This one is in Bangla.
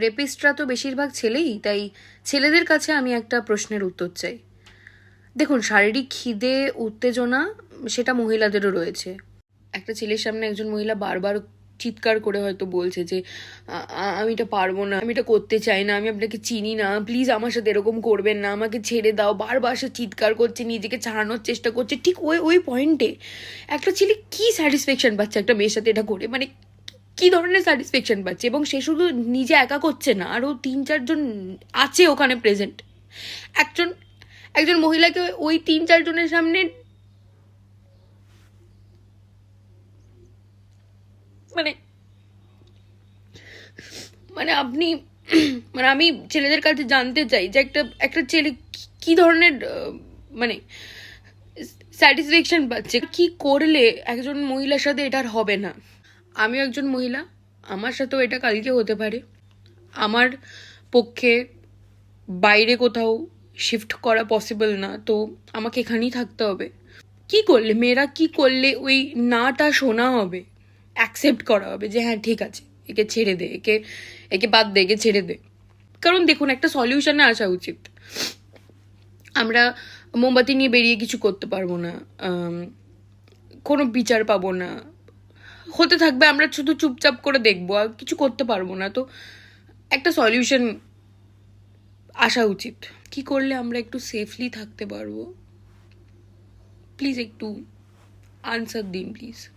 রেপিস্টরা তো বেশিরভাগ ছেলেই, তাই ছেলেদের কাছে আমি একটা প্রশ্নের উত্তর চাই। দেখুন, শারীরিক খিদে, উত্তেজনা, সেটা মহিলাদেরও রয়েছে। একটা ছেলের সামনে একজন মহিলা বারবার চিৎকার করে হয়তো বলছে যে, "আ- আ- আমি এটা পারব না, আমি এটা করতে চাই না, আমি আপনাকে চিনি না প্লিজ আমার সাথে এরকম করবেন না, আমাকে ছেড়ে দাও। বারবার সে চিৎকার করছে, নিজেকে ছাড়ানোর চেষ্টা করছে। ঠিক ওই ওই পয়েন্টে একটা ছেলে কি স্যাটিসফ্যাকশন পাচ্ছে একটা মেয়ের সাথে এটা করে? মানে কি ধরনের স্যাটিসফ্যাকশন পাচ্ছে? এবং সে শুধু নিজে একা করছে না, আরও তিন চারজন আছে ওখানে প্রেজেন্ট একজন একজন মহিলাকে ওই তিন চারজনের সামনে মানে মানে আপনি মানে আমি ছেলেদের কাছে জানতে চাই যে একটা একটা ছেলে কি- ধরনের মানে স্যাটিসফ্যাকশন পাচ্ছে? কি করলে একজন মহিলার সাথে এটা আর হবে না? আমিও একজন মহিলা, আমার সাথেও এটা কালকে হতে পারে। আমার পক্ষে বাইরে কোথাও শিফট করা পসিবল না, তো আমাকে এখানেই থাকতে হবে। কি করলে, মেয়েরা কি করলে ওই নাটা শোনা হবে অ্যাকসেপ্ট করা হবে যে হ্যাঁ ঠিক আছে, একে ছেড়ে দে, একে একে বাদ দে, একে ছেড়ে দে। কারণ দেখুন, একটা সলিউশনে আসা উচিত। আমরা মোমবাতি নিয়ে বেরিয়ে কিছু করতে পারব না কোনো বিচার পাবো না হতে থাকবে, আমরা শুধু চুপচাপ করে দেখব, আর কিছু করতে পারব না। তো একটা সলিউশন আসা উচিত। কি করলে আমরা একটু সেফলি থাকতে পারব? প্লিজ একটু আনসার দিন প্লিজ